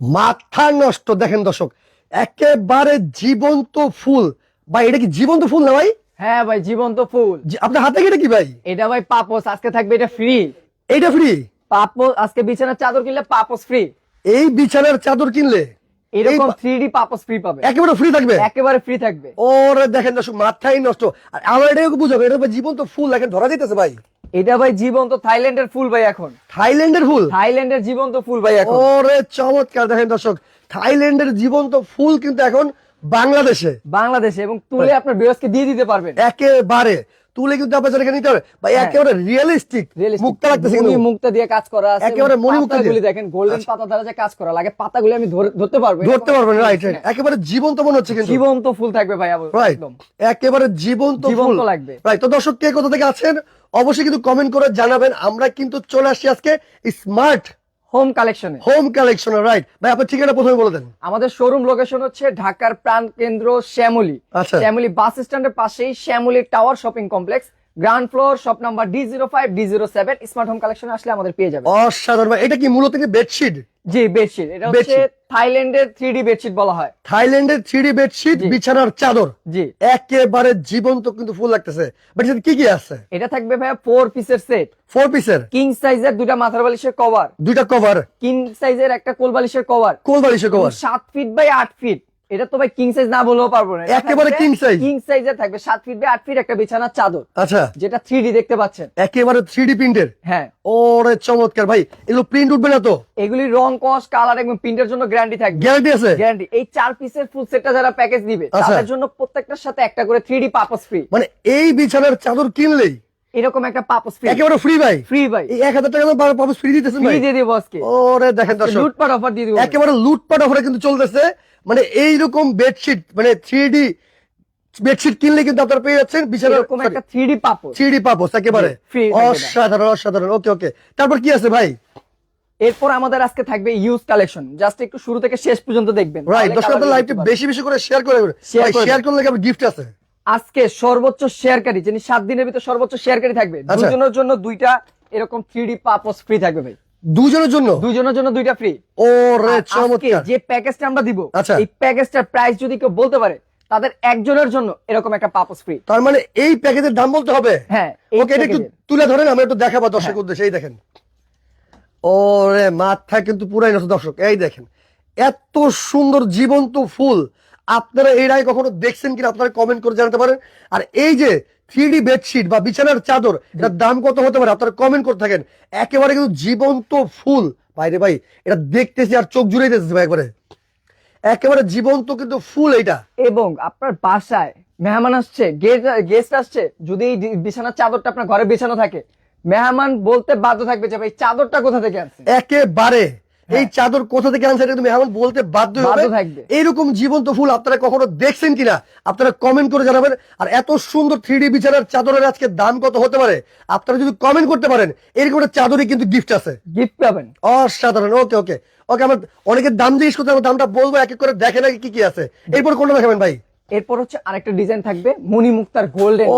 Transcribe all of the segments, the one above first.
মাথা নষ্ট। দেখেন দর্শক একেবারে জীবন্ত ফুল। ভাই এটা কি জীবন্ত ফুল না ভাই? হ্যাঁ ভাই জীবন্ত ফুল। আপনার হাতে কি এটা কি ভাই? এটা ভাই পাপোস আজকে থাকবে এটা ফ্রি এইটা ফ্রি পাপোস আজকে বিছানার চাদর কিনলে পাপোস ফ্রি এই বিছানার চাদর কিনলে এরকম থ্রি ডি পাপোস ফ্রি পাবে। একেবারে ফ্রি থাকবে? একেবারে ফ্রি থাকবে। ওরে দেখেন দর্শক মাথাই নষ্ট। আর আমার এটাই বুঝাবো এটা জীবন্ত ফুল এখন ধরা দিতেছে ভাই। এটা ভাই জীবন্ত থাইল্যান্ডের ফুল ভাই এখন। থাইল্যান্ডের ফুল? থাইল্যান্ডের জীবন্ত ফুল ভাই এখন। ওরে চমৎকার দেখেন দর্শক থাইল্যান্ডের জীবন্ত ফুল কিন্তু এখন বাংলাদেশে। বাংলাদেশে এবং তুলে আপনার বিরসকে দিয়ে দিতে পারবেন। একেবারে। তুলে কিন্তু আপনার যেটা নিতে হবে। ভাই হ্যাঁ। একেবারে রিয়েলিস্টিক। মুখটা লাগতেছে কিন্তু। মুক্তা দিয়ে কাজ করা আছে একেবারে মণি মুক্তা। পাতাগুলি দেখেন গোল্ডেন পাতা দ্বারা যে কাজ করা লাগে পাতাগুলি আমি ধরতে পারব। ধরতে পারবেন রাইট রাইট একেবারে জীবন্ত মনে হচ্ছে কিন্তু। জীবন্ত ফুল থাকবে ভাই আবার একদম। একেবারে জীবন্ত জীবন্ত ফুল। লাগবে। রাইট তো দর্শক কে কোথা থেকে আছেন? অবশ্যই কিন্তু কমেন্ট করে জানাবেন। আমরা কিন্তু চলে আসি আজকে স্মার্ট হোম কালেকশনে হোম কালেকশন রাইট ভাই আপনার ঠিকানা প্রথমে বলে দেন। আমাদের শোরুম লোকেশন হচ্ছে ঢাকার প্রাণ কেন্দ্র শ্যামলী। শ্যামলি শ্যামলী বাস স্ট্যান্ডের পাশেই Shyamoli tower shopping complex ground floor shop number D zero five D zero seven smart home কালেকশনে আসলে আমাদের পেয়ে যাবে অসাধারণ এটা কি মূলত কি বেডশিট জি বেডশিট এটা হচ্ছে থাইল্যান্ডের থ্রি বেডশিট বলা হয়। থাইল্যান্ডের থ্রি বেডশিট বিছানার চাদর। জি। একেবারে জীবন্ত কিন্তু ফুল লাগতেছে। এটাতে কি কি আছে? এটা থাকবে ভাইয়া ফোর পিসের সেট ফোর পিসের কিং সাইজের দুটা মাথার বালিশের কভার দুইটা কভার কিং সাইজের একটা কোল বালিশের কভার কোল বালিশের কভার সাত ফিট বাই আট ফিট এটা তো ভাই কিং সাইজ না পারব না। একেবারে king size। কিং সাইজের থাকবে। ফিট বাই ফিট একটা বিছানার চাদর। আচ্ছা। যেটা দেখতে পাচ্ছেন। একেবারে প্রিন্টের হ্যাঁ। ওরে চমৎকার ভাই এগুলো প্রিন্ট উঠবে না তো? এগুলি রং কস কালার এবং প্রিন্টের জন্য গ্যারান্টি থাকবে। গ্যারান্টি আছে? গ্যারান্টি এই চার পিসের ফুল সেটটা যারা প্যাকেজ দিবে আচ্ছা। তাদের জন্য প্রত্যেকটার সাথে একটা করে থ্রি ডি পাপস ফ্রি মানে এই বিছানার চাদর কিনলেই? এরকম একটা পাপস ফ্রি একেবারে ফ্রি ভাই? ফ্রি ভাই। এই এক হাজার টাকা পাবো ফ্রি দিতেছেন ভাই। দিয়ে দিব আজকে। ওরে দেখেন দর্শক। লুটপাট অফার দিয়ে দিব। একেবারে লুটপাট অফারে কিন্তু চলতেছে। মানে এইরকম বেডশিট মানে থ্রি ডি বেডশিট কিনলে কিন্তু আপনারা পেয়ে যাচ্ছেন বিছানার এরকম একটা থ্রি ডি পাপস থ্রি ডি পাপোস একেবারে। অসাধারণ অসাধারণ। ওকে ওকে তারপর কি আছে ভাই? এরপর আমাদের আজকে থাকবে ইউজ কালেকশন জাস্ট একটু শুরু থেকে শেষ পর্যন্ত দেখবেন। রাইট দর্শক লাইভটি বেশি বেশি করে শেয়ার করে শেয়ার করলে আবার গিফট আছে। আজকে সর্বোচ্চ শেয়ারকারী যিনি সাত দিনের ভিতর সর্বোচ্চ শেয়ারকারী থাকবে আচ্ছা। দুজনের জন্য দুইটা এরকম থ্রি ডি পাপস ফ্রি থাকবে ভাই। দুজনের জন্য? দুইজনের জন্য দুইটা ফ্রি ওরে আজকে চমৎকার। যে প্যাকেজটা আমরা দিব আচ্ছা। এই প্যাকেজটার প্রাইস যদি কেউ বলতে পারে তাদের একজনের জন্য এরকম একটা পাপস ফ্রি তার মানে এই প্যাকেজের দাম বলতে হবে? হ্যাঁ ওকে এটা একটু তুলে ধরেন আমি একটু দেখাবো দর্শক হ্যাঁ। উদ্দেশ্যে এই দেখেন। ওরে মাথা কিন্তু পুরাই নষ্ট দর্শক এই দেখেন। এত সুন্দর জীবন্ত ফুল আপনারা এর আগে কখনো দেখছেন কিনা আপনারা কমেন্ট করে জানাতে পারেন। আর এই যে থ্রি ডি বেডশিট বা বিছানার চাদর এটার দাম কত হতে পারে? আপনারা কমেন্ট করতে থাকেন। একেবারে কিন্তু জীবন্ত ফুল। বাইরে ভাই এটা দেখতেছি আর চোখ জুড়ে দিতেছি ভাই একবারে। একেবারে জীবন্ত কিন্তু ফুল এইটা। এবং আপনার বাসায় মেহমান আসছে গেস্ট আসছে যদি এই বিছানার চাদরটা আপনার ঘরে বিছানো থাকে মেহমান বলতে বাধ্য থাকবে যে ভাই চাদরটা কোথা থেকে আনছে একেবারে। এই চাদর কোথা থেকে আনছে এটা তুমি এখন বলতে বাধ্য হবে? হ্যাঁ। এইরকম জীবন্ত ফুল আপনারা কখনো দেখছেন কিনা? আপনারা কমেন্ট করে জানাবেন। আর এত সুন্দর থ্রি ডি বিছানার চাদরের আজকে দাম কত হতে পারে? আপনারা যদি কমেন্ট করতে পারেন এরকম একটা চাদরই কিন্তু গিফট আছে। গিফট পাবেন। অসাধারণ ওকে ওকে ওকে আমার অনেকের দাম জিজ্ঞেস করতে হবে দামটা বলব এক এক করে দেখে নাকি কি কি আছে। এরপর কোনটা দেখাবেন ভাই? এরপর হচ্ছে আরেকটা ডিজাইন থাকবে মণি মুক্তার গোল্ডেন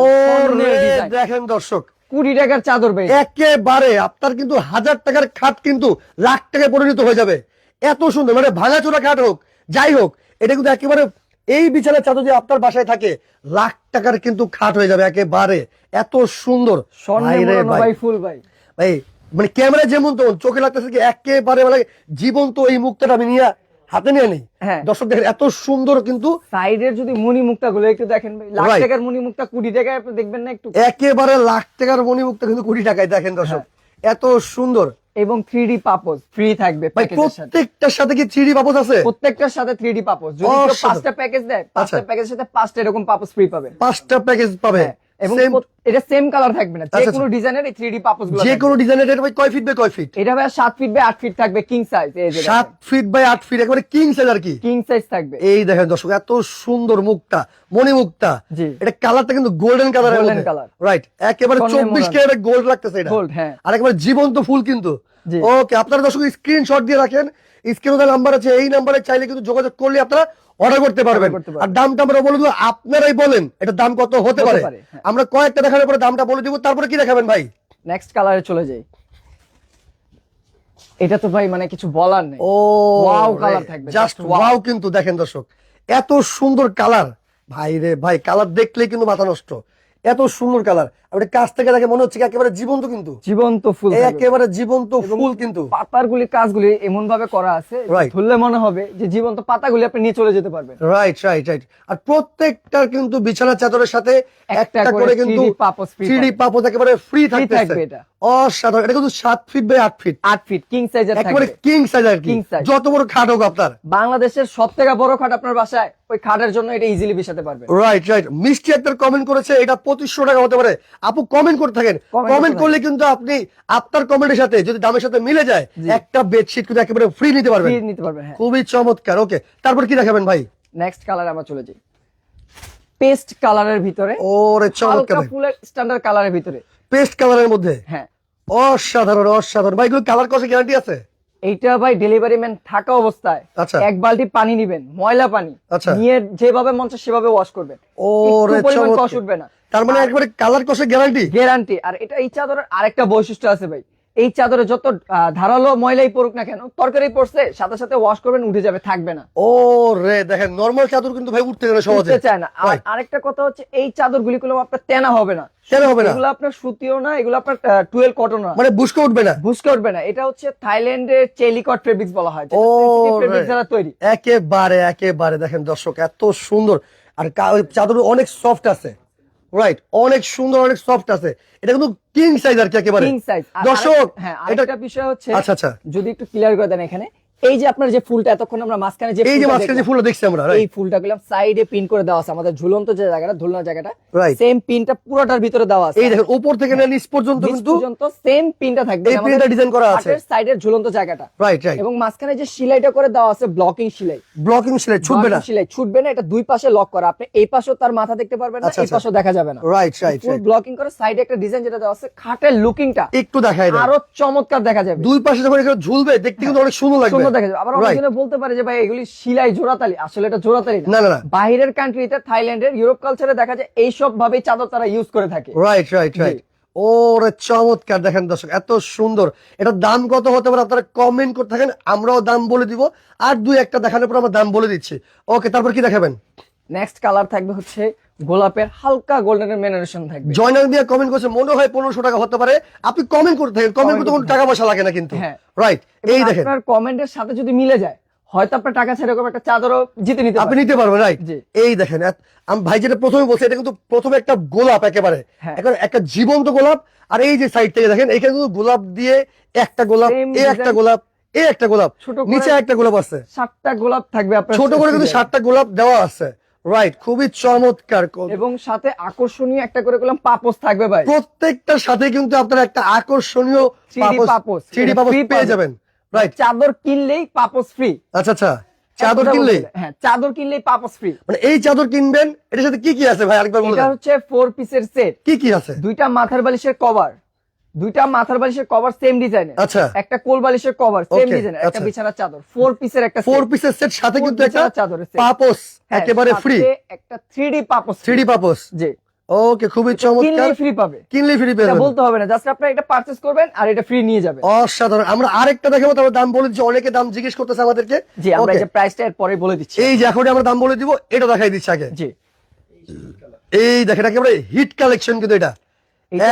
দেখেন দর্শক। কুড়ি টাকার চাদর ভাই একেবারে আপনার কিন্তু হাজার টাকার খাট কিন্তু লাখ টাকায় পরিণত হয়ে যাবে। এত সুন্দর মানে ভাঙাচোরা খাট হোক যাই হোক এটা কিন্তু একেবারে এই বিছানার চাদর যে আপনার বাসায় থাকে লাখ টাকার কিন্তু খাট হয়ে যাবে একেবারে। এত সুন্দর। ভাই ভাই। ভাই ফুল ভাই। ভাই মানে ক্যামেরা যেমন তেমন চোখে লাগতেছে কি একেবারে মানে জীবন্ত এই মুক্তাটা আমি নিয়ে হাতে নিয়ে নেই। হ্যাঁ। দর্শক দেখেন এত সুন্দর কিন্তু সাইডের যদি মণি মুক্তা গুলো একটু দেখেন ভাই লাখ টাকার মণি মুক্তা কুড়ি টাকায় আপনি দেখবেন না একটু? একেবারে লাখ টাকার মণিমুক্তা কিন্তু কোটি টাকায় দেখেন দর্শক। হ্যাঁ। এত সুন্দর। এবং থ্রি ডি পাপোস ফ্রি থাকবে প্রত্যেকটার সাথে কি থ্রি বাবদ আছে? প্রত্যেকটার সাথে থ্রি ডি পাপোস যদি পাঁচটা প্যাকেজ দেয় পাঁচটা আচ্ছা। প্যাকেজের সাথে পাঁচটা এরকম পাপোস ফ্রি পাবে। পাঁচটা প্যাকেজ পাবে। হ্যাঁ, এবং এটা সেম কালার থাকবে না। যে কোনো ডিজাইনের এই থ্রি ডি পাপোসগুলো যে কোনো ডিজাইনের এটা ভাই কয় ফিট বাই কয় ফিট এটা ভাই সাত ফিট বাই আট ফিট থাকবে কিং সাইজ এই যে সাত ফিট বাই আট ফিট একেবারে কিং সাইজ আর কি? কিং সাইজ থাকবে। এই দেখেন দর্শক এত সুন্দর মুখটা মণি মুক্তা জি। এটা কালারটা কিন্তু golden colour Golden color। Right একেবারে স্বর্ণে চব্বিশ মোড়ানো। ক্যারেট গোল্ড লাগতেছে এটা। Gold, হ্যাঁ। আর একেবারে জীবন্ত ফুল কিন্তু। ওকে আপনারা দর্শক স্ক্রিনশট দিয়ে রাখেন। স্ক্রিনে নাম্বার আছে এই নাম্বারে চাইলে কিন্তু যোগাযোগ করলে আপনারা অর্ডার করতে পারবেন। আর দামটা আমরা বলে দেবো আপনারাই বলেন এটা দাম কত হতে পারে। হ্যাঁ। আমরা কয়েকটা দেখানোর পরে দামটা বলে দিব তারপরে কি দেখাবেন ভাই? নেক্সট কালারে চলে যাই। এটা তো ভাই মানে কিছু বলার নেই। ও Wow colour থাকবে, জাস্ট ওয়াও কিন্তু দেখেন দর্শক এত সুন্দর কালার ভাই রে ভাই কালার দেখলেই কিন্তু মাথা নষ্ট। এত সুন্দর কালার আপনি কাছ থেকে দেখে মনে হচ্ছে একেবারে জীবন্ত কিন্তু। জীবন্ত ফুল একেবারে জীবন্ত ফুল কিন্তু। পাতাগুলি কাজগুলি এমন ভাবে করা আছে ধরলে মনে হবে যে জীবন্ত পাতাগুলি আপনি নিয়ে চলে যেতে পারবেন। রাইট রাইট রাইট আর প্রত্যেকটার কিন্তু বিছানা চাদরের সাথে একটা করে কিন্তু 3D পাপোশ free থ্রি পাবেন। পাপোস একেবারে ফ্রি থাকবে থাকবে এটা। অসাধারণ। এটা কিন্তু সাত ফিট বাই আট ফিট আট ফিট কিং সাইজের একেবারে কিং সাইজ আর কি। King যত বড় খাট হোক আপনার। বাংলাদেশের সব থেকে বড় খাট আপনার বাসায় ওই খাটের জন্য এটা ইজিলি বিছাতে পারবে রাইট রাইট মিষ্টি একটা কমেন্ট করেছে এটা পঁচিশশো টাকা হতে পারে। আপু কমেন্ট করতে থাকেন। কমেন্ট করলে কিন্তু আপনি আপনার কমেন্টের সাথে যদি দামের সাথে মিলে যায় একটা বেডশিট কিন্তু একেবারে ফ্রি নিতে পারবেন। ফ্রি নিতে পারবেন হ্যাঁ। খুবই চমৎকার ওকে তারপর কি দেখাবেন ভাই? নেক্সট কালার আমরা চলে যাই। পেস্ট কালারের ভিতরে। ওরে চমৎকার ফুলের স্ট্যান্ডার্ড কালারের ভিতরে। পেস্ট কালারের মধ্যে? হ্যাঁ। অসাধারণ অসাধারণ। ভাই এগুলো কালার কষে গ্যারান্টি আছে? এইটা ভাই ডেলিভারি ম্যান থাকা অবস্থায়। আচ্ছা। এক বালতি পানি নিবেন ময়লা পানি। আচ্ছা। নিয়ে যেভাবে মন চায় সেভাবে ওয়াশ করবেন। ওরে চমৎকার। উঠবে না। তার মানে একবারে কালার কষে গ্যারান্টি গ্যারান্টি আর এটা এই চাদরের আরেকটা বৈশিষ্ট্য আছে ভাই। এই চাদরে যত ধারালো ময়লাই পড়ুক না কেন তরকারি পড়ছে সাথে সাথে ওয়াশ করবেন উঠে যাবে থাকবে না। ও রে দেখেন নরমাল চাদর কিন্তু ভাই উঠতে গেলে সহজে। চায় না। আর আরেকটা কথা হচ্ছে এই চাদর গুলি কোনো আপনার তেনা হবে না। তেনা হবে না। এগুলো আপনার সুতিও না এগুলো আপনার টুয়েলভ কটন না। মানে বুসকে উঠবে না। বুঝতে উঠবে না। এটা হচ্ছে থাইল্যান্ডের চেলিকট ফেব্রিক্স বলা হয় ও ফেব্রিক্স দ্বারা তৈরি। একেবারে একেবারে দেখেন দর্শক এত সুন্দর। আর চাদর অনেক সফট আছে। রাইট অনেক সুন্দর অনেক সফট আছে। এটা কিন্তু কিং সাইজ আর কি একেবারে। কিং সাইজ দর্শক হ্যাঁ এটা আরেকটা বিষয় হচ্ছে আচ্ছা আচ্ছা। যদি একটু ক্লিয়ার করে দেন এখানে এই যে আপনার যে ফুলটা এতক্ষণ আমরা মাঝখানে যে এই যে মাঝখানে যে ফুলটা দেখছি আমরা এই ফুলটা গুলো সাইডে পিন করে দেওয়া আছে আমাদের ঝুলন্ত যে জায়গাটা ঝুলনার জায়গাটা সেম পিনটা পুরোটার ভিতরে দেওয়া আছে। এই দেখেন উপর থেকে নিয়ে নিচ পর্যন্ত কিন্তু পর্যন্ত সেম পিনটা থাকবে। এই প্রিন্টটা ডিজাইন করা আছে। সাইডের ঝুলন্ত জায়গাটা। রাইট রাইট এবং মাঝখানে যে সেলাইটা করে দেওয়া আছে ব্লকিং সেলাই। ব্লকিং সেলাই ছুটবে না। সেলাই ছুটবে না এটা দুই পাশে লক করা। আপনি এই পাশেও তার মাথা দেখতে পারবেন না আচ্ছা, এই আচ্ছা। পাশেও দেখা যাবে না। রাইট রাইট ফুল ব্লকিং করে সাইডে একটা ডিজাইন যেটা দেওয়া আছে খাটের লুকিংটা একটু দেখাই দেন। আরও চমৎকার দেখা যাবে। দুই পাশে যখন এখানে ঝুলবে দেখতে কিন্তু অনেক সুন্দর লাগবে। দেখা যাবে। আবার অনেকজনে বলতে পারে যে ভাই এগুলি সিলাই জোড়াতালি। আসলে এটা জোড়াতালি না। না না না। বাইরের কান্ট্রিতে থাইল্যান্ডের ইউরোপ কালচারে দেখা যায় এইসব ভাবে চাদর তারা ইউজ করে থাকে। রাইট রাইট রাইট ওরে চমৎকার দেখেন দর্শক এত সুন্দর। এটার দাম কত হতে পারে আপনারা কমেন্ট করতে থাকেন আমরাও দাম বলে দিব। আর দুই একটা দেখানোর পর আমরা দাম বলে দিচ্ছি। ওকে তারপর কি দেখাবেন? নেক্সট কালার থাকবে হচ্ছে গোলাপের হালকা গোল্ডেনের মেনারেশন থাকবে। জয়নাল দিয়ে কমেন্ট করছে মনে হয় পনেরোশো টাকা হতে পারে। আপনি কমেন্ট করতে থাকেন কমেন্ট করতে কোনো টাকা পয়সা লাগে না কিন্তু। হ্যাঁ। রাইট এই দেখেন। আপনার কমেন্টের সাথে যদি মিলে যায় হয়তো আপনার টাকা ছেড়ে এরকম একটা চাদরও জিতে নিতে আপনি নিতে পারবেন রাইট এই দেখেন আমি ভাই যেটা প্রথমে বলছি এটা কিন্তু প্রথমে একটা গোলাপ একেবারে। হ্যাঁ। এখন একটা জীবন্ত গোলাপ আর এই যে সাইড থেকে দেখেন এখানে কিন্তু গোলাপ দিয়ে একটা গোলাপ এই একটা গোলাপ এই একটা গোলাপ ছোট নিচে একটা গোলাপ আছে। সাতটা গোলাপ থাকবে আপনার ছোট করে কিন্তু সাতটা গোলাপ দেওয়া আছে। রাইট খুবই চমৎকার এবং সাথে আকর্ষণীয় একটা করে করলাম পাপোস থাকবে ভাই। প্রত্যেকটার সাথে কিন্তু আপনারা একটা আকর্ষণীয় 3D পাপোস। থ্রিডি পাপোস পেয়ে যাবেন। রাইট চাদর কিনলেই পাপোস ফ্রি আচ্ছা আচ্ছা। চাদর কিনলে হ্যাঁ চাদর কিনলেই পাপোস ফ্রি মানে এই চাদর কিনবেন এটার সাথে কি কি আছে ভাই? আরেকবার এটা হচ্ছে ফোর পিসের সেট কি কি আছে? দুইটা মাথার বালিশের কভার দুইটা মাথার বালিশের কভার সেম ডিজাইনের আচ্ছা। একটা কোল বালিশের কভার সেম ডিজাইনের একটা আচ্ছা। বিছানার চাদর ফোর পিসের একটা ফোর পিসের সেট সাথে কিন্তু একটা চাদরের পাপোস হ্যাঁ, একেবারে ফ্রি একটা থ্রি পাপোস থ্রিডি পাপোস জি। ওকে খুবই চমৎকার কিনলেই ফ্রি পাবে। কিনলে ফ্রি এটা বলতে হবে না জাস্ট আপনি এটা পারচেজ করবেন আর এটা ফ্রি নিয়ে যাবেন। অসাধারণ। আমরা আরেকটা দেখাবো তারপর দাম বলে দিচ্ছি অনেকে দাম জিজ্ঞেস করতেছে আমাদেরকে। জি আমরা যে প্রাইসটা এর পরে বলে দিচ্ছি। এই যে এখন আমরা দাম বলে দিব এটা দেখাই দিচ্ছি আগে। জি। এই দেখেন একেবারে হিট কালেকশন কিন্তু এটা-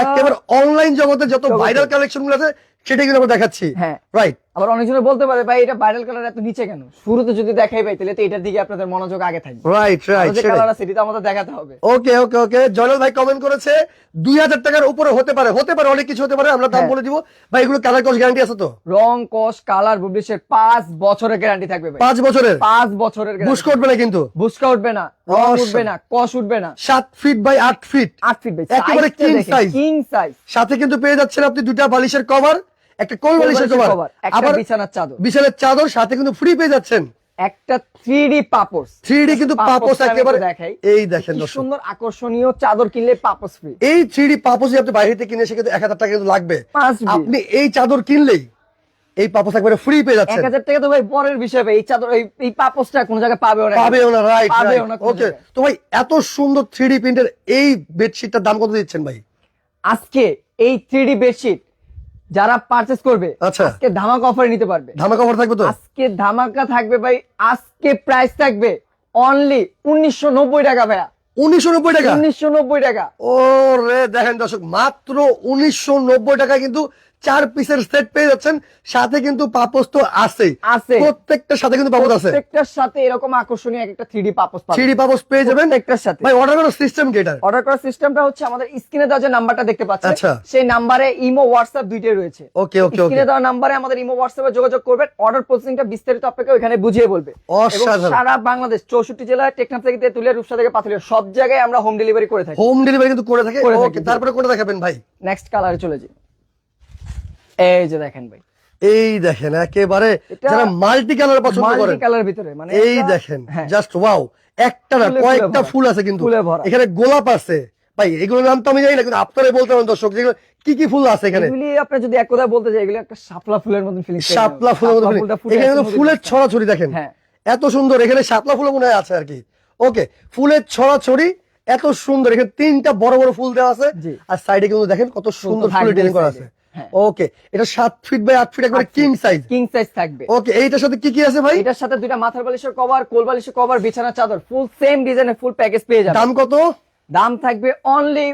একেবারে অনলাইন জগতে যত ভাইরাল কালেকশনগুলো আছে সেটা কিন্তু আমরা দেখাচ্ছি। হ্যাঁ। রাইট আবার অনেকজনে বলতে পারে ভাই এটা ভাইরাল কালার এত নিচে কেন? শুরুতে যদি দেখাই ভাই তাহলে তো এটার দিকে আপনাদের মনোযোগ আগে থাকবে। রাইট রাইট যে কালার আছে এটা আমাদের দেখাতে হবে। ওকে ওকে ওকে জয়নাল ভাই কমেন্ট করেছে দুই হাজার টাকার উপরে হতে পারে হতে পারে অনেক কিছু হতে পারে আমরা দাম হ্যাঁ। বলে দিব। ভাই এগুলো কালার কস গ্যারান্টি আছে তো? রং কস কালার বুবলিশের পাঁচ বছরের গ্যারান্টি থাকবে ভাই। পাঁচ বছরের? পাঁচ বছরের গ্যারান্টি বুশ করবে না কিন্তু? বুসকা উঠবে না রং। উঠবে না কস উঠবে না। সাত ফিট বাই আট ফিট আট ফিট ভাই একেবারে king size। কিং সাইজ সাথে কিন্তু পেয়ে যাচ্ছেন আপনি দুটা বালিশের কভার একটা কোল বালিশের কভার আবার বিছানার চাদর। বিশালের চাদর সাথে কিন্তু ফ্রি পেয়ে যাচ্ছেন। একটা থ্রি পাপোস থ্রি কিন্তু পাপোস একেবারে দেখাই। এই দেখেন সুন্দর আকর্ষণীয় চাদর কিনলে পাপোস ফ্রি এই থ্রি পাপোস আপনি বাইরে থেকে কিনে এক হাজার টাকা কিন্তু লাগবে। আপনি এই চাদর কিনলেই এই পাপোস একবারে ফ্রি পেয়ে যাচ্ছেন। হাজার টাকা তো ভাই পরের বিষয় ভাই এই চাদর এই এই পাপোসটা কোন জায়গায় পাবেও না। পাবেও না রাইট পাবেও না ওকে তো ভাই এত সুন্দর থ্রি ডি প্রিন্টের এই বেডশিটটার দাম কত দিচ্ছেন ভাই? আজকে এই থ্রি ডি বেডশিট যারা পারচেস করবে আচ্ছা। আজকে ধামাকা অফারে নিতে পারবে। ধামাকা অফার থাকবে তো? আজকে ধামাকা থাকবে ভাই আজকে প্রাইস থাকবে অনলি উনিশশো নব্বই টাকা ভাইয়া। উনিশশো নব্বই টাকা? উনিশশো নব্বই টাকা। ও রে দেখেন দর্শক মাত্র উনিশশো নব্বই টাকা কিন্তু চার পিসের সেট পেয়ে যাচ্ছেন। সাথে কিন্তু পাপোস তো আছেই। আছে। প্রত্যেকটার সাথে কিন্তু পাপোস আছে। প্রত্যেকটার সাথে এরকম আকর্ষণীয় একটা থ্রি ডি পাপস পাবেন। থ্রি পাপোস পেয়ে যাবেন। প্রত্যেকটার সাথে। ভাই অর্ডার করার সিস্টেম কি এটা? অর্ডার করার সিস্টেমটা হচ্ছে আমাদের স্ক্রিনে দেওয়া যে নাম্বারটা দেখতে পাচ্ছেন আচ্ছা। সেই নাম্বারে ইমো হোয়াটসঅ্যাপ দুইটাই রয়েছে। ওকে ওকে ওকে স্ক্রিনে দেওয়া নাম্বারে আমাদের ইমো হোয়াটসঅ্যাপে যোগাযোগ করবেন। অর্ডার প্রসেসিংটা বিস্তারিত আপনাকে ওখানে বুঝিয়ে বলবে। অসাধারণ। সারা বাংলাদেশ চৌষট্টি জেলায় টেকনাফ থেকে তেতুলিয়া রূপসা থেকে পাথুলিয়া সব জায়গায় আমরা হোম ডেলিভারি করে থাকি। হোম ডেলিভারি কিন্তু করে থাকি, ওকে তারপরে কোনটা দেখাবেন ভাই? নেক্সট কালারে চলে যাই। এই যে দেখেন ভাই। এই দেখেন একেবারে যারা মাল্টি কালার পছন্দ করেন মাল্টি কালার ভিতরে মানে এই দেখেন হ্যাঁ। জাস্ট ওয়াও একটা না কয়েকটা ফুল আছে কিন্তু। এখানে গোলাপ আছে। ভাই এগুলোর নাম তো আমি জানি না কিন্তু আপনারাই বলতে পারেন দর্শক যেগুলো কি কি ফুল আছে এখানে? এগুলি আপনি যদি এক কথা বলতে চাই এগুলি একটা শাপলা ফুলের মতন ফিলিং শাপলা ফুলের মতো ফুল। এখানে কিন্তু ফুলের ছড়াছড়ি দেখেন। হ্যাঁ। এত সুন্দর এখানে শাপলা ফুল মনে হয় আছে আর কি। ওকে ফুলের ছড়াছড়ি এত সুন্দর। এখানে তিনটা বড় বড় ফুল দেওয়া আছে। আর সাইডে কিন্তু দেখেন কত সুন্দর তো ফুলের ডিজাইন করা আছে। হ্যাঁ। ওকে এটা সাত ফিট বাই আট ফিট একবারে কিং সাইজ কিং সাইজ থাকবে। ওকে এইটার সাথে কি কি আছে ভাই? এটার সাথে দুইটা মাথার বালিশের কভার কোল বালিশের কভার বিছানা চাদর। ফুল সেম ডিজাইনের ফুল প্যাকেজ পেয়ে যাবেন। দাম কত? দাম থাকবে অনলি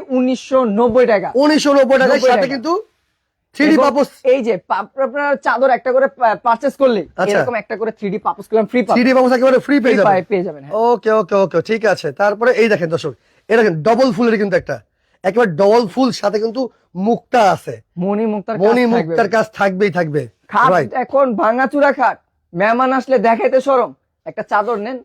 টাকা। উনিশশো নব্বই টাকার সাথে। কিন্তু এই যে আপনার চাদর একটা করে পারচেস করলে আচ্ছা। এরকম একটা করে থ্রি ডি পাপস করলাম ফ্রি থ্রি পাপোস একেবারে ফ্রি পেয়ে যাবেন। পেয়ে যাবেন হ্যাঁ। ওকে ওকে ওকে ঠিক আছে। তারপরে এই দেখেন দর্শক এই দেখেন ডবল ফুলের কিন্তু একটা। একেবারে ডবল ফুল সাথে কিন্তু মুক্তা আছে। মণি মুক্তার থাকবে। মুক্তার কাজ থাকবেই থাকবে। খাট এখন ভাঙাচুরা খাট। মেহমান আসলে দেখাইতে সরম। একটা চাদর নেন।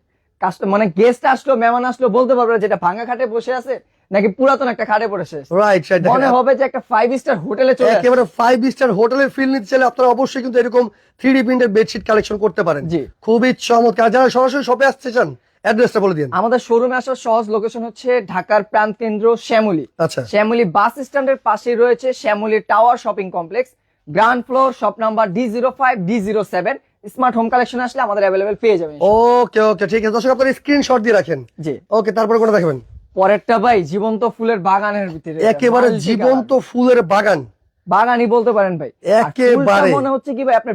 মানে গেস্ট আসলো মেহমান আসলো বলতে পারবে যেটা ভাঙা খাটে বসে আছে নাকি পুরাতন একটা খাটে পড়েছে রাইট রাইট মনে হবে যে একটা ফাইভ স্টার হোটেলে চলে একেবারে ফাইভ স্টার হোটেলের ফিল নিতে চাইলে আপনারা অবশ্যই কিন্তু এরকম থ্রি ডি প্রিন্টের বেডশিট কালেকশন করতে পারেন। জি। খুবই চমৎকার। যারা সরাসরি শপে আসতে চান অ্যাড্রেসটা বলে দিন। আমাদের শোরুমে আসার সহজ লোকেশন হচ্ছে ঢাকার প্রাণ কেন্দ্র শ্যামলী। আচ্ছা। শ্যামলী বাস স্ট্যান্ডের পাশেই রয়েছে Shyamoli tower shopping complex. Ground floor shop number D zero five D zero seven smart home collection আসলে আমাদের অ্যাভেলেবেল পেয়ে যাবেন। ওকে ওকে ঠিক আছে। দর্শক আপনারা স্ক্রিনশট দিয়ে রাখেন। জি। ওকে তারপরে কোনটা দেখাবেন? পরেরটা ভাই জীবন্ত ফুলের বাগানের ভিতরে। একেবারে জীবন্ত ফুলের বাগান। বাগানই বলতে পারেন ভাই। একেবারে। মনে হচ্ছে কি ভাই আপনার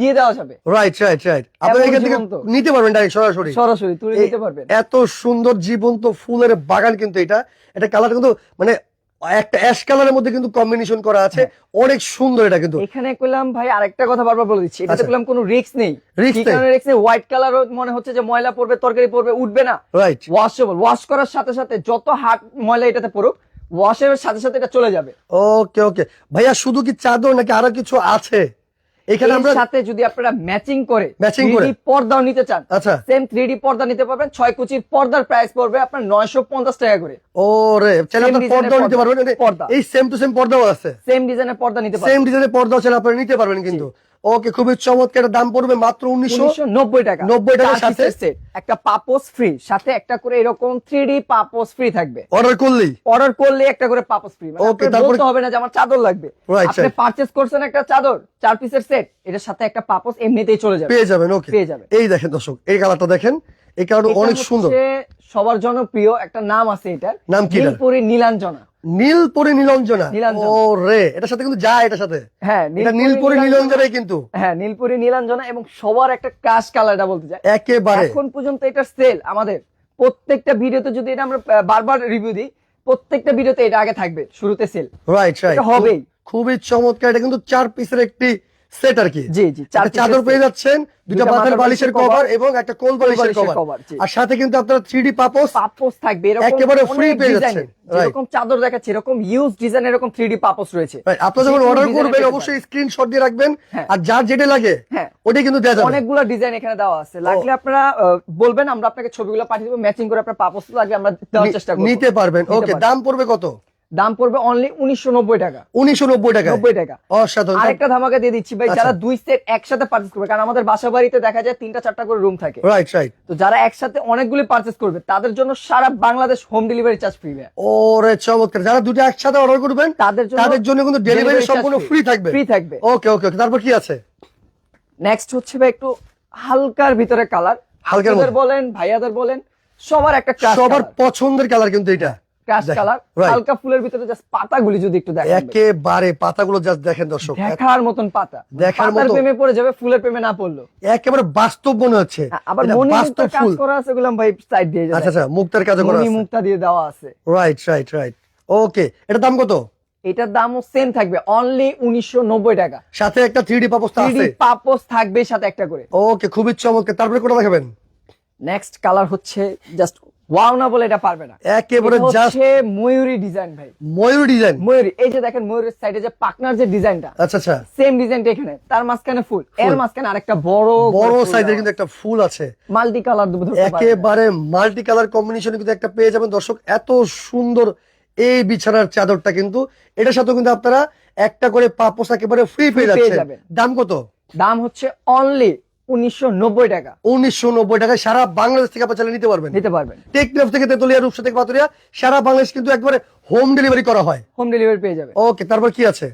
দিয়ে দেওয়া যাবে। রাইট রাইট রাইট আপনি এখান থেকে নিতে পারবেন ডাইরেক্ট সরাসরি। সরাসরি তুলে নিতে পারবেন। এত সুন্দর জীবন্ত ফুলের বাগান কিন্তু এটা। এটা কালার কিন্তু মানে একটা অ্যাশ কালারের মধ্যে কিন্তু কম্বিনেশন করা আছে। হ্যাঁ। অনেক সুন্দর এটা কিন্তু। এখানে কইলাম ভাই আরেকটা কথা বারবার বলে দিচ্ছি। এটাতে আচ্ছা। কইলাম কোনো রিস্ক নেই। রিস্ক নেই। হোয়াইট কালার মনে হচ্ছে যে ময়লা পড়বে তরকারি পড়বে উঠবে না। রাইট ওয়াশেবল ওয়াশ করার সাথে সাথে যত হাত ময়লা এটাতে পড়ুক ওয়াশের সাথে সাথে এটা চলে যাবে। ওকে ওকে ভাইয়া শুধু কি চাদর নাকি আরও কিছু আছে? এখানে আমরা সাথে যদি আপনারা ম্যাচিং করে 3D করে? পর্দাও নিতে চান আচ্ছা। সেম থ্রি পর্দা নিতে পারবেন ছয় কুচির পর্দার প্রাইস পড়বে আপনার নয়শো পঞ্চাশ টাকা করে। ও রে চাইলে Same আপনার পর্দাও নিতে পারবেন। এই- পর্দা। এই সেম টু সেম পর্দাও আছে। সেম ডিজাইনের পর্দা নিতে সেম ডিজাইনের পর্দাও চাইলে নিতে পারবেন কিন্তু। ওকে খুবই চমৎকার দাম পড়বে মাত্র উনিশশো নব্বই টাকা। 90 টাকার সাথে? একটা পাপোস ফ্রি সাথে একটা করে এরকম থ্রি ডি পাপোস ফ্রি থাকবে। অর্ডার করলেই অর্ডার করলে একটা করে পাপোস ফ্রি Okay, তারপরে- বলতে হবে না যে আমার চাদর লাগবে। আপনি পারচেজ করছেন একটা চাদর চার পিসের সেট এটার সাথে একটা পাপোস এমনিতেই চলে যাবে। পেয়ে যাবেন ওকে পেয়ে যাবেন। এই দেখেন দর্শক এই কালারটা দেখেন এই কালারটা অনেক সুন্দর। সবার জনপ্রিয় একটা নাম আছে এটার নাম কি? নীলপুরি নীলাঞ্জনা। নীলপরি নীলঞ্জনা। নীলাঞ্জনা। ও রে এটার সাথে কিন্তু যায় এটার সাথে। হ্যাঁ নীল নীলপরি নীলঞ্জনাই কিন্তু। হ্যাঁ নীলপুরি নীলাঞ্জনা এবং সবার একটা ক্রাশ কালারটা বলতে চাই। একেবারে। এখন পর্যন্ত এটা সেল আমাদের। প্রত্যেকটা ভিডিওতে যদি এটা আমরা বারবার রিভিউ দিই প্রত্যেকটা ভিডিওতে এটা আগে থাকবে শুরুতে সেল রাইট রাইট হবেই। খুবই চমৎকার। এটা কিন্তু চার পিসের একটি সেট আর কি। জি জি চাদর পেয়ে যাচ্ছেন মাথার বালিশের কভার এবং একটা কোল বালিশের কভার আর সাথে কিন্তু আপনার থ্রি পাপোস পাপোস থাকবে এরকম একেবারে অনেক পেয়ে যাচ্ছেন। যেরকম চাদর দেখাচ্ছে এরকম ইউজ ডিজাইন এরকম থ্রি ডি পাপোস রয়েছে। আপনারা যখন অর্ডার করবেন অবশ্যই স্ক্রিনশট দিয়ে রাখবেন হ্যাঁ। আর যার যেটা লাগে হ্যাঁ। ওটাই কিন্তু দেওয়া যাবে। অনেকগুলো ডিজাইন এখানে দেওয়া আছে। লাগলে আপনারা বলবেন আমরা আপনাকে ছবিগুলো পাঠিয়ে দেবো ম্যাচিং করে আপনার পাপোস লাগলে আমরা দেওয়ার চেষ্টা করব। নিতে পারবেন। ওকে দাম পড়বে কত? দাম পড়বে অনলি উনিশশো নব্বই টাকা। উনিশশো নব্বই টাকা নব্বই টাকা। অসাধারণ। আরেকটা ধামাকা দিয়ে দিচ্ছি ভাই আচ্ছা। যারা দুই সেট একসাথে পার্চেস করবে কারণ আমাদের বাসা বাড়িতে দেখা যায় তিনটা চারটা করে রুম থাকে। রাইট রাইট তো যারা একসাথে অনেকগুলি পার্চেস করবে তাদের জন্য সারা Bangladesh home delivery charge free ওরে চমৎকার। যারা দুটো একসাথে অর্ডার করবেন তাদের জন্য তাদের জন্য কিন্তু ডেলিভারি সম্পূর্ণ ফ্রি থাকবে। ফ্রি থাকবে। ওকে ওকে তারপর কি আছে? নেক্সট হচ্ছে ভাই একটু হালকার ভিতরে কালার হালকার। বলেন ভাইয়াদের বলেন সবার একটা সবার পছন্দের কালার কিন্তু এটা। ক্রাশ কালার হালকা ফুলের ভিতরে জাস্ট পাতাগুলি যদি একটু দেখেন একেবারে পাতাগুলো জাস্ট দেখেন দর্শক দেখার মতন পাতা। দেখার পাতার প্রেমে পড়ে যাবে ফুলের প্রেমে না পড়ল একেবারে বাস্তব মনে হচ্ছে। আবার এটা বাস্তব ফুল। করা আছে গুলাম ভাই সাইড দিয়ে আচ্ছা আচ্ছা মুক্তার কাজে করা আছে। মুক্তা দিয়ে দেওয়া আছে। রাইট রাইট রাইট ওকে এটা দাম কত? এটার দামও সেম থাকবে অনলি উনিশশো নব্বই টাকা। সাথে একটা থ্রি ডি পাপোস আছে? পাপোস থাকবে সাথে একটা করে। ওকে খুবই চমৎকার। তারপরে কোনটা দেখাবেন? নেক্সট কালার হচ্ছে জাস্ট ওয়াও না বলে এটা পারবে না। একেবারে জাস্ট ময়ূরী ডিজাইন ভাই। ময়ূর ডিজাইন ময়ূরী এই যে দেখেন ময়ূরের সাইডে যে পাকনার যে ডিজাইনটা আচ্ছা আচ্ছা। সেম ডিজাইনটা এখানে তার মাঝখানে ফুল। এর মাঝখানে আরেকটা বড় বড় সাইজের কিন্তু একটা ফুল আছে। মাল্টি কালার একেবারে মাল্টি কালার কম্বিনেশনে কিন্তু একটা পেয়ে যাবেন। দর্শক এত সুন্দর এই বিছানার চাদরটা কিন্তু এটার সাথে কিন্তু আপনারা একটা করে পাপোস একেবারে ফ্রি পেয়ে পেয়ে যাচ্ছে দাম কত? দাম হচ্ছে অনলি উনিশশো নব্বই টাকা। উনিশশো নব্বই টাকায় সারা বাংলাদেশ থেকে আপনার চালিয়ে নিতে পারবেন। নিতে পারবেন। টেকনাফ থেকে তেতুলিয়া রূপসা থেকে পাতুরিয়া সারা বাংলাদেশ কিন্তু একবারে হোম ডেলিভারি করা হয়। হোম ডেলিভারি পেয়ে যাবে ওকে তারপর কি আছে?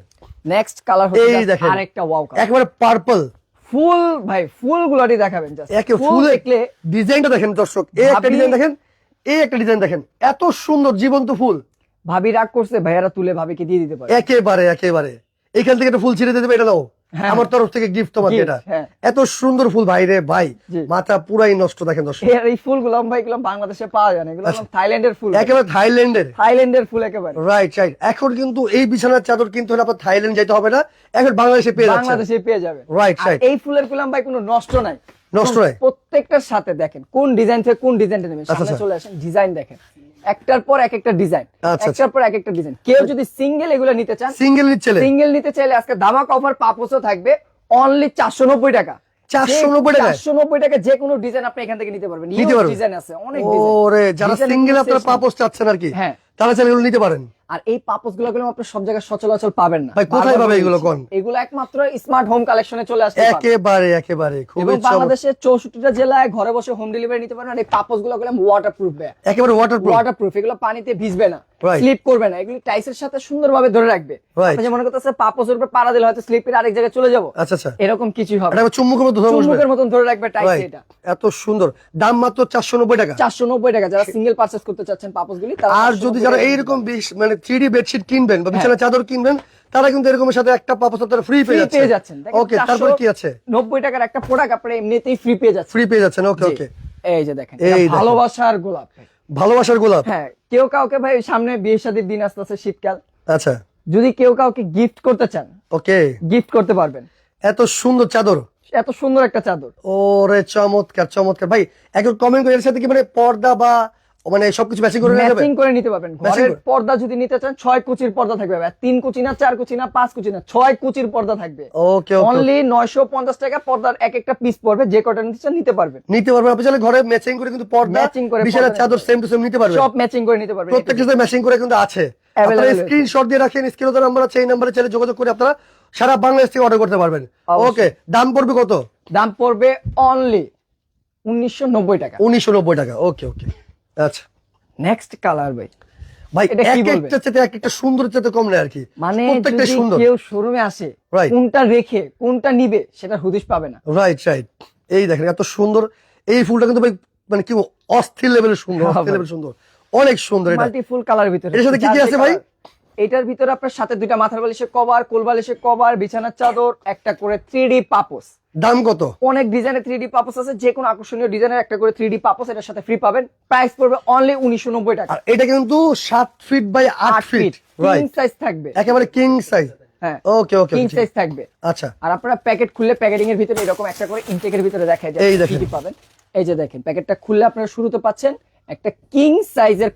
নেক্সট কালার এই দেখেন। আরেকটা ওয়াও কালার একেবারে পার্পল ফুল ভাই ফুল গুলাটি দেখাবেন। একে ফুল দেখলে ডিজাইনটা দেখেন দর্শক এই একটা ডিজাইন দেখেন এই একটা ডিজাইন দেখেন এত সুন্দর জীবন্ত ফুল। ভাবি রাগ করছে ভাইয়ারা তুলে ভাবিকে দিয়ে দিতে পারে। একেবারে একেবারে। এখান থেকে একটা ফুল ছিঁড়ে দেবে এটা হ্যাঁ। আমার তরফ থেকে গিফট তোমার এটা হ্যাঁ। এত সুন্দর ফুল ভাই রে ভাই। মাথা পুরাই নষ্ট দেখেন দর্শক। এই ফুলগুলো ভাই এগুলো বাংলাদেশে পাওয়া যায় না। এগুলো আচ্ছা। থাইল্যান্ডের ফুল। একেবারে থাইল্যান্ডের। থাইল্যান্ডের ফুল একেবারে। রাইট রাইট এখন কিন্তু এই বিছানার চাদর কিনতে হলে আপনার থাইল্যান্ড যেতে হবে না। এখন বাংলাদেশে পেয়ে যাচ্ছে। বাংলাদেশে পেয়ে যাবে। রাইট রাইট এই ফুলের গুলাম ভাই কোনো নষ্ট নাই। নষ্ট নাই? প্রত্যেকটার সাথে দেখেন কোন ডিজাইন থেকে কোন ডিজাইনটা নেবেন? আচ্ছা, সামনে আচ্ছা। চলে আসেন ডিজাইন দেখেন। একটার পর এক একটা ডিজাইন আচ্ছা, একটার পর এক একটা ডিজাইন কেউ যদি সিঙ্গেল এগুলো নিতে চান সিঙ্গেল নিচ্ছেলে সিঙ্গেল নিতে চাইলে আজকে দামাক অফার পাপোসও থাকবে অনলি চারশো নব্বই টাকা। 490 টাকায়? চারশো নব্বই টাকা যে কোনো ডিজাইন আপনি এখান থেকে নিতে পারবেন। নিতে পারবেন? ডিজাইন আছে অনেক ডিজাইন ওরে যারা সিঙ্গেল আপনারা পাপোস চাচ্ছেন আর কি হ্যাঁ। তারা চাইলে এগুলো নিতে পারেন। আর এই পাপোসগুলো আপনি সব জায়গায় সচলাচল পাবেন না। ভাই, কোথায় পাবে এগুলো কোন? এগুলো একমাত্র স্মার্ট হোম কালেকশনে চলে পারবে। একেবারে একেবারে এবং বাংলাদেশের চৌষট্টিটা জেলায় ঘরে বসে হোম ডেলিভারি নিতে পারেন আর এই পাপোসগুলো ওয়াটার প্রুফ একেবারে ওয়াটারপ্রুফ ওয়াটার প্রুফ এগুলো পানিতে ভিজবে না। স্লিপ করবে না। এগুলি টাইসের সাথে সুন্দরভাবে ধরে রাখবে। আপনি মনে করতেছে পাপোসের উপর পাড়া দিলে হয়তো স্লিপের আরেক জায়গায় চলে যাব। আচ্ছা আচ্ছা। এরকম কিছুই হবে এটা চুম্বকের মতো ধরে চুম্বকের মতন ধরে রাখবে টাইস. এটা। এত সুন্দর। দাম মাত্র চারশো নব্বই টাকা। চারশো নব্বই টাকা। যারা সিঙ্গেল পারচেস করতে চাচ্ছেন পাপোস গুলি তারা আর যদি যারা এইরকম বেশ- মানে থ্রি বেডশিট কিনবেন হ্যাঁ। বা বিছানা চাদর কিনবেন তারা কিন্তু এরকমের সাথে একটা পাপোস আপনারা ফ্রি পেয়ে পেয়ে যাচ্ছেন। ওকে তারপর কি আছে? নব্বই টাকার একটা প্রোডাক্ট এমনিতেই ফ্রি পেয়ে যাচ্ছেন। ফ্রি পেয়ে যাচ্ছেন ওকে ওকে এই যে দেখেন ভালোবাসার গোলাপ। ভালোবাসার গোলাপ? হ্যাঁ কেউ কাউকে ভাই সামনে বিয়ে শাদীর দিন আসতেছে শীতকাল। আচ্ছা। যদি কেউ কাউকে গিফট করতে চান ওকে গিফট করতে পারবেন। এত সুন্দর চাদর। এত সুন্দর একটা চাদর। ওরে চমৎকার চমৎকার। ভাই এখন কমেন্ট করে এর সাথে কি মানে পর্দা বা মানে সবকিছু ম্যাচিং করে ম্যাচিং করে নিতে পারবেন। ঘরের পর্দা যদি নিতে চান ছয় কুচির পর্দা থাকবে ভাই। তিন কুচি না চার কুচি না পাঁচ কুচি না ছয় কুচির পর্দা থাকবে। ওকে ওকে অনলি নয়শো পঞ্চাশ টাকা পর্দার এক একটা পিস পড়বে যে কটা নিতে চান নিতে পারবেন। নিতে পারবেন আপনি চাইলে ঘরে ম্যাচিং করে কিন্তু পর্দা Matching করে বিছানার চাদর নিতে সেম টু সেম নিতে পারবেন। সব ম্যাচিং করে নিতে পারবেন। ম্যাচিং করে কিন্তু আছে। আপনারা স্ক্রিনশট দিয়ে রাখেন স্ক্রিনে নাম্বার আছে এই নাম্বারে চাইলে যোগাযোগ করে আপনারা সারা বাংলাদেশ থেকে অর্ডার করতে পারবেন। ওকে দাম পড়বে কত? দাম পড়বে অনলি উনিশশো নব্বই টাকা। উনিশশো নব্বই টাকা। ওকে ওকে আচ্ছা। নেক্সট কালার ভাই। ভাই এক একটা এক একটা সুন্দর চাইতে কম নেই আর কি। মানে প্রত্যেকটা সুন্দর। কেউ শোরুমে আসে কোনটা রেখে কোনটা নিবে সেটা হুদিশ পাবে না। রাইট রাইট এই দেখেন এত সুন্দর। এই ফুলটা কিন্তু ভাই মানে কি অস্থির লেভেলের সুন্দর হ্যাঁ, অস্থির লেভেলের সুন্দর। অনেক সুন্দর এটা। মাল্টি ফুল কালার ভিতরে। এটার সাথে কি কি আছে ভাই? এটার ভিতরে আপনার সাথে দুইটা মাথার বালিশের কভার কোল বালিশের কভার বিছানার চাদর একটা করে থ্রি ডি পাপোস দাম কত? অনেক ডিজাইনের থ্রি ডি পাপোস আছে যে কোনো আকর্ষণীয় ডিজাইনের একটা করে থ্রি ডি পাপোস এটার সাথে ফ্রি পাবেন। প্রাইস পড়বে অনলি উনিশশো নব্বই টাকা। এটা কিন্তু সাত ফিট বাই আট ফিট সাইজ থাকবে। একেবারে কিং সাইজ হ্যাঁ ওকে ওকে কিং সাইজ থাকবে। আচ্ছা। আর আপনারা প্যাকেট খুললে প্যাকেটিং এর ভিতরে এরকম একটা করে ইনটেকের ভিতরে দেখা যায় এই দেখেন। পাবেন। এই যে দেখেন প্যাকেটটা খুললে আপনারা শুরুতে পাচ্ছেন একটা কিং সাইজের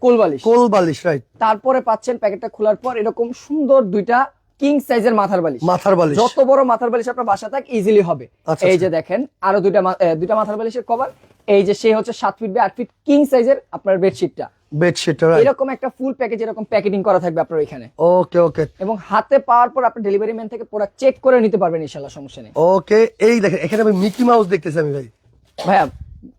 রাইট তারপরে পাচ্ছেন প্যাকেটটা খোলার পর এরকম সুন্দর দুইটা কিং সাইজের মাথার বালিশ। মাথার বালিশ। যত বড় মাথার বালিশ আপনার বাসা থাক ইজিলি হবে। আচ্ছা, এই আচ্ছা। যে দেখেন আরও দুইটা দুইটা মাথার বালিশের কভার এই যে সে হচ্ছে সাত ফিট বাই আট ফিট কিং সাইজের আপনার বেডশিটটা বেডশিট এরকম একটা ফুল প্যাকেজ এরকম প্যাকেটিং করা থাকবে আপনার এখানে ওকে ওকে এবং হাতে পাওয়ার পর আপনি ডেলিভারি ম্যান থেকে প্রোডাক্ট চেক করে নিতে পারবেন ইনশাল্লাহ সমস্যা নেই। ওকে এই দেখেন এখানে আমি মিকি মাউস দেখতেছি আমি ভাই। ভাইয়া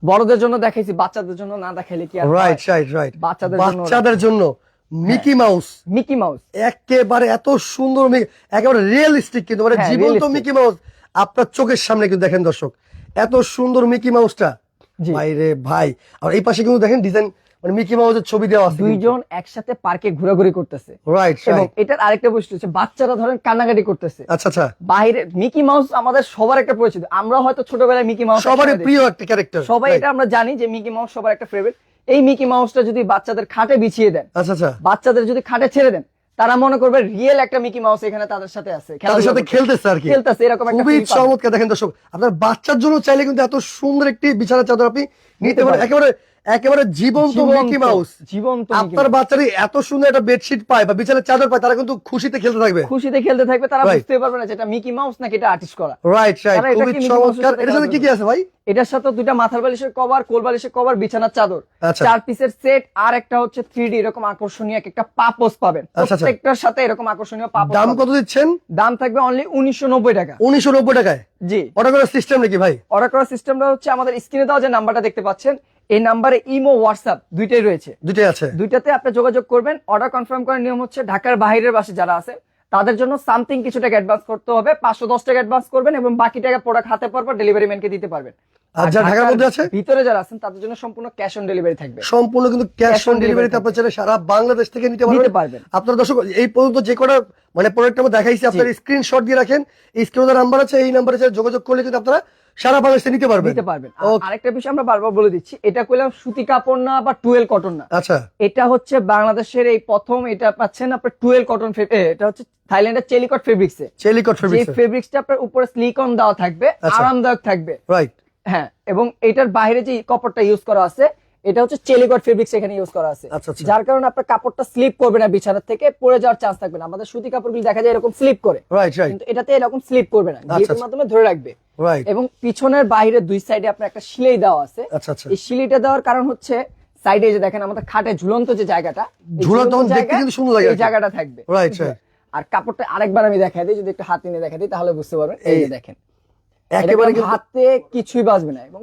বড়দের জন্য দেখাইছি বাচ্চাদের জন্য না দেখাইলে কি আর রাইট রাইট রাইট বাচ্চাদের জন্য- বাচ্চাদের জন্য। মিকি মাউস মিকি মাউস একেবারে এত সুন্দর একেবারে রিয়েলিস্টিক কিন্তু মানে হ্যাঁ, জীবন্ত মিকি মাউস আপনার চোখের সামনে কিন্তু দেখেন দর্শক এত সুন্দর মিকি মাউসটা ভাই রে ভাই। আর এই পাশে কিন্তু দেখেন ডিজাইন মানে মিকি মাউসের ছবি দেওয়া আছে দুইজন একসাথে পার্কে ঘোরাঘুরি করতেছে। রাইট এবং এটার আরেকটা বৈশিষ্ট্য হচ্ছে বাচ্চারা ধরেন কান্নাকাটি করতেছে। আচ্ছা আচ্ছা। বাইরে মিকি মাউস আমাদের সবার একটা পরিচিত। আমরা হয়তো ছোটবেলায় মিকি মাউস একসাথে প্রিয় একটা ক্যারেক্টার সবাই এটা আমরা জানি যে মিকি মাউস সবার একটা ফেভারিট এই মিকি মাউসটা যদি বাচ্চাদের খাটে বিছিয়ে দেন আচ্ছা আচ্ছা। বাচ্চাদের যদি খাটে ছেড়ে দেন তারা মনে করবে রিয়েল একটা মিকি মাউস এখানে তাদের সাথে আছে তাদের সাথে খেলতেছে আর কি। খেলতেছে এরকম একটা খুবই চমৎকার। দেখেন দর্শক আপনার বাচ্চার জন্য চাইলে কিন্তু এত সুন্দর একটি বিছানা চাদর আপনি নিতে পারেন। একেবারে একেবারে জীবন্ত মিকি মাউস জীবন্ত আপনার। বাচ্চারা এত সুন্দর একটা বেডশিট পায় বা বিছানার চাদর পায় তারা কিন্তু খুশিতে খেলতে থাকবে। খুশিতে খেলতে থাকবে তারা বুঝতে পারবে না যেটা মিকি মাউস নাকি এটা আর্টিস্ট করা। রাইট রাইট খুবই চমৎকার। এটার সাথে কি কি আছে ভাই? এটার সাথে দুইটা মাথার বালিশের কভার কোল বালিশের কভার বিছানার চাদর। আচ্ছা। চার পিসের সেট আর একটা হচ্ছে থ্রি এরকম আকর্ষণীয় একটা পাপোস পাবেন। আচ্ছা, আচ্ছা। প্রত্যেকটার সাথে এরকম আকর্ষণীয় পাপোস দাম কত দিচ্ছেন? দাম থাকবে অনলি উনিশশো নব্বই টাকা। উনিশশো নব্বই টাকায়। জি। অর্ডার করার সিস্টেম নাকি ভাই? অর্ডার করার সিস্টেমটা হচ্ছে আমাদের স্ক্রিনে দেওয়া যে নাম্বারটা দেখতে পাচ্ছেন এই নাম্বারে ইমো হোয়াটসঅ্যাপ দুইটাই রয়েছে। দুটাই আছে। দুইটাতে আপনি যোগাযোগ করবেন। অর্ডার কনফার্ম করার নিয়ম হচ্ছে ঢাকার বাইরের বাসে যারা আছে তাদের জন্য সামথিং কিছু টাকা অ্যাডভান্স করতে হবে। পাঁচশো দশ টাকা অ্যাডভান্স করবেন এবং বাকি টাকা প্রোডাক্ট হাতে পর ডেলিভারি ম্যানকে দিতে পারবেন। আর যারা ঢাকার মধ্যে আছে? ভিতরে যারা আছেন তাদের জন্য সম্পূর্ণ ক্যাশ অন ডেলিভারি থাকবে। সম্পূর্ণ কিন্তু ক্যাশ অন on ডেলিভারিতে আপনার চাইলে সারা বাংলাদেশ থেকে নিতে পারবেন। আপনার দর্শক এই পর্যন্ত যে কটা মানে প্রোডাক্ট আমরা দেখাইছি আপনার স্ক্রিনশট দিয়ে রাখেন। এই স্ক্রিনে নাম্বার আছে এই নাম্বারে যোগাযোগ করলে কিন্তু আপনারা সারা বাংলাদেশে নিতে পারবেন। নিতে পারবেন। আরেকটা বিষয় আমরা বারবার বলে দিচ্ছি এটা কইলাম সুতি কাপড় না বা টুয়েল কটন না। আচ্ছা। এটা হচ্ছে বাংলাদেশের এই প্রথম এটা পাচ্ছেন আপনার টুয়েল কটন এটা হচ্ছে থাইল্যান্ডের চেলিকট ফেব্রিক্সে চেলিকট ফেব্রিক্স ফেব্রিক্সটা আপনার উপরে স্লিকন দেওয়া থাকবে আচ্ছা। আরামদায়ক থাকবে। রাইট হ্যাঁ এবং এটার বাইরে যে কাপড়টা ইউজ করা আছে এটা হচ্ছে চেলিকট ফেব্রিক্স এখানে ইউজ করা আছে। আচ্ছা, আচ্ছা। যার কারণে আপনার কাপড়টা স্লিপ করবে না বিছানার থেকে পড়ে যাওয়ার চান্স থাকবে না। আমাদের সুতি কাপড়গুলো দেখা যায় এরকম স্লিপ করে। রাইট রাইট কিন্তু এটাতে এরকম স্লিপ করবে না। আচ্ছা। মাধ্যমে ধরে রাখবে। এবং পিছনের বাইরে দুই সাইডে আপনার একটা সিলাই দেওয়া আছে। এই সিলিটা দেওয়ার কারণ হচ্ছে সাইডে যে দেখেন আমাদের খাটে ঝুলন্ত যে জায়গাটা ঝুলন্ত দেখতে কিন্তু সুন্দর লাগে এই জায়গাটা থাকবে। Right. আর কাপড়টা আরেকবার আমি দেখাই দিই যদি একটু হাত নিয়ে দেখাই দিই তাহলে বুঝতে পারবেন। এই- দেখেন। একেবারে হাতে কিছুই বাজবে না এবং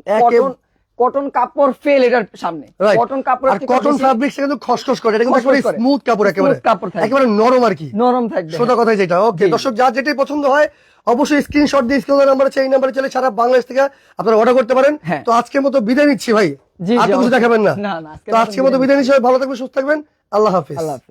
কটন কাপড় ফেল এটার সামনে। কটন কাপড় আর কটন ফ্যাব্রিক্স কিন্তু খসখস করে এটা কিন্তু একেবারে স্মুথ কাপড় একেবারে। কাপড় একেবারে নরম আর কি। নরম থাকবে। সোজা কথাই যেটা ওকে। দর্শক যার যেটাই পছন্দ হয় অবশ্যই স্ক্রিনশট দিয়ে স্ক্রিনের নাম্বার আছে এই নাম্বারে চলে সারা বাংলাদেশ থেকে আপনারা অর্ডার করতে পারেন। হ্যাঁ। তো আজকের মতো বিদায় নিচ্ছি ভাই। আর তো কিছু দেখাবেন না। তো আজকের মতো বিদায় বিদায় নিচ্ছি। ভালো থাকবেন সুস্থ থাকবেন। আল্লাহ হাফিজ। আল্লাহ হাফেজ।